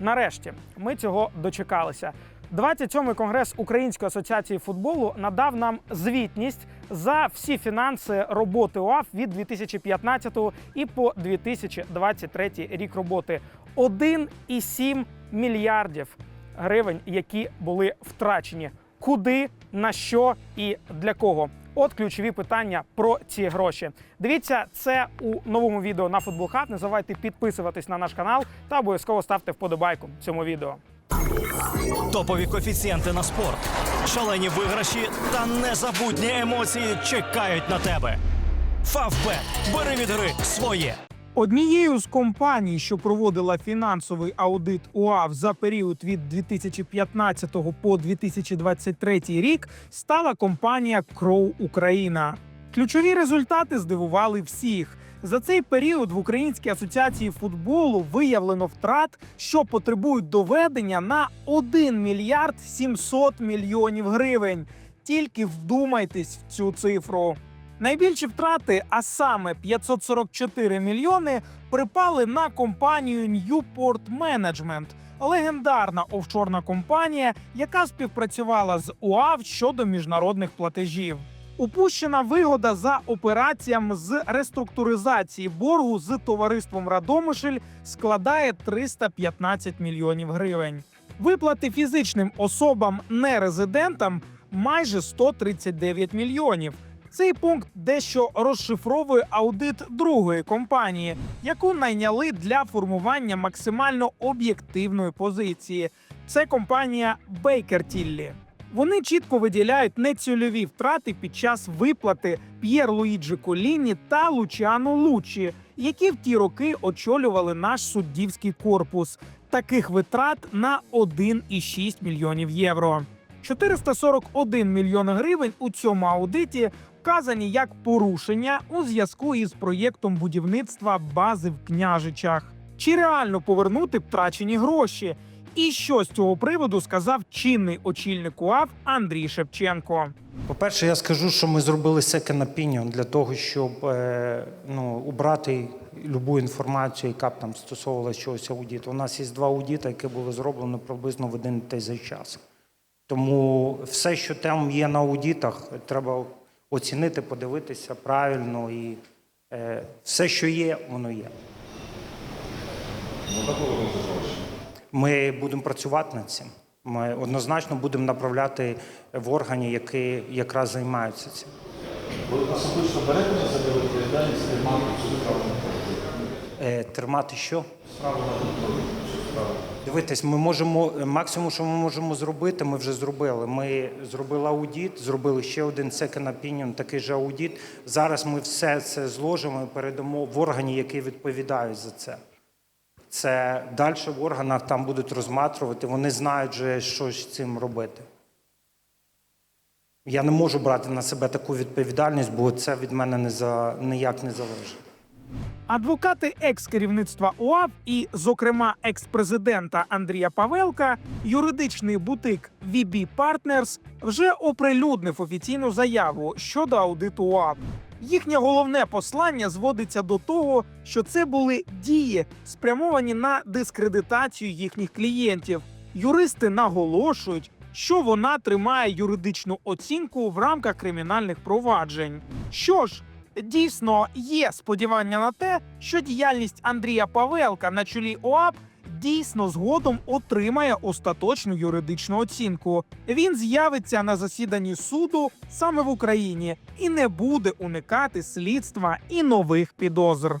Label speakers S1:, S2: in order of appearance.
S1: Нарешті ми цього дочекалися. 27-й конгрес Української асоціації футболу надав нам звітність за всі фінанси роботи УАФ від 2015 і по 2023 рік роботи. 1,7 мільярдів гривень, які були втрачені. Куди, на що і для кого? От ключові питання про ці гроші. Дивіться це у новому відео на Футбол Хаб. Не забувайте підписуватись на наш канал та обов'язково ставте вподобайку цьому відео.
S2: Топові коефіцієнти на спорт, шалені виграші та незабутні емоції чекають на тебе. Фавбет. Бери від гри своє.
S1: Однією з компаній, що проводила фінансовий аудит УАВ за період від 2015 по 2023 рік, стала компанія Crow Україна. Ключові результати здивували всіх. За цей період в Українській асоціації футболу виявлено втрат, що потребують доведення на 1 мільярд 700 мільйонів гривень. Тільки вдумайтесь в цю цифру. Найбільші втрати, а саме 544 мільйони, припали на компанію Newport Management, легендарна офшорна компанія, яка співпрацювала з УАВ щодо міжнародних платежів. Упущена вигода за операціям з реструктуризації боргу з товариством Радомишль складає 315 мільйонів гривень. Виплати фізичним особам нерезидентам майже 139 мільйонів. Цей пункт дещо розшифровує аудит другої компанії, яку найняли для формування максимально об'єктивної позиції. Це компанія Baker Tilly. Вони чітко виділяють нецільові втрати під час виплати П'єр Луїджі Коліні та Лучану Лучі, які в ті роки очолювали наш суддівський корпус. Таких витрат на 1,6 мільйонів євро. 441 мільйон гривень у цьому аудиті вказані як порушення у зв'язку із проєктом будівництва бази в княжичах. Чи реально повернути втрачені гроші? І що з цього приводу сказав чинний очільник УАВ Андрій Шевченко.
S3: По-перше, я скажу, що ми зробили second opinion для того, щоб е, ну, убрати любу інформацію, яка б там стосовувалася чогось аудиту. У нас є два аудити, які були зроблені приблизно в один і той же час. Тому все, що там є на аудитах, треба оцінити, подивитися правильно і е, все, що є, воно є. Ми будемо працювати над цим. Ми однозначно будемо направляти в органи, які якраз займаються цим.
S4: Ви особисто берете на себе відповідальність тримати цю справу на контролі?
S3: Е, тримати що?
S4: Справу на контролі.
S3: Дивитись, ми можемо максимум, що ми можемо зробити, ми вже зробили. Ми зробили аудит, зробили ще один second opinion, такий же аудит. Зараз ми все це зложимо і передамо в органи, які відповідають за це. Це далі в органах там будуть розматрувати, вони знають, вже, що з цим робити. Я не можу брати на себе таку відповідальність, бо це від мене не за, ніяк не залежить.
S1: Адвокати екс-керівництва УАВ і, зокрема, екс-президента Андрія Павелка, юридичний бутик VB Partners вже оприлюднив офіційну заяву щодо аудиту УАВ. Їхнє головне послання зводиться до того, що це були дії, спрямовані на дискредитацію їхніх клієнтів. Юристи наголошують, що вона тримає юридичну оцінку в рамках кримінальних проваджень. Що ж, дійсно є сподівання на те, що діяльність Андрія Павелка на чолі ОАП дійсно згодом отримає остаточну юридичну оцінку. Він з'явиться на засіданні суду саме в Україні і не буде уникати слідства і нових підозр.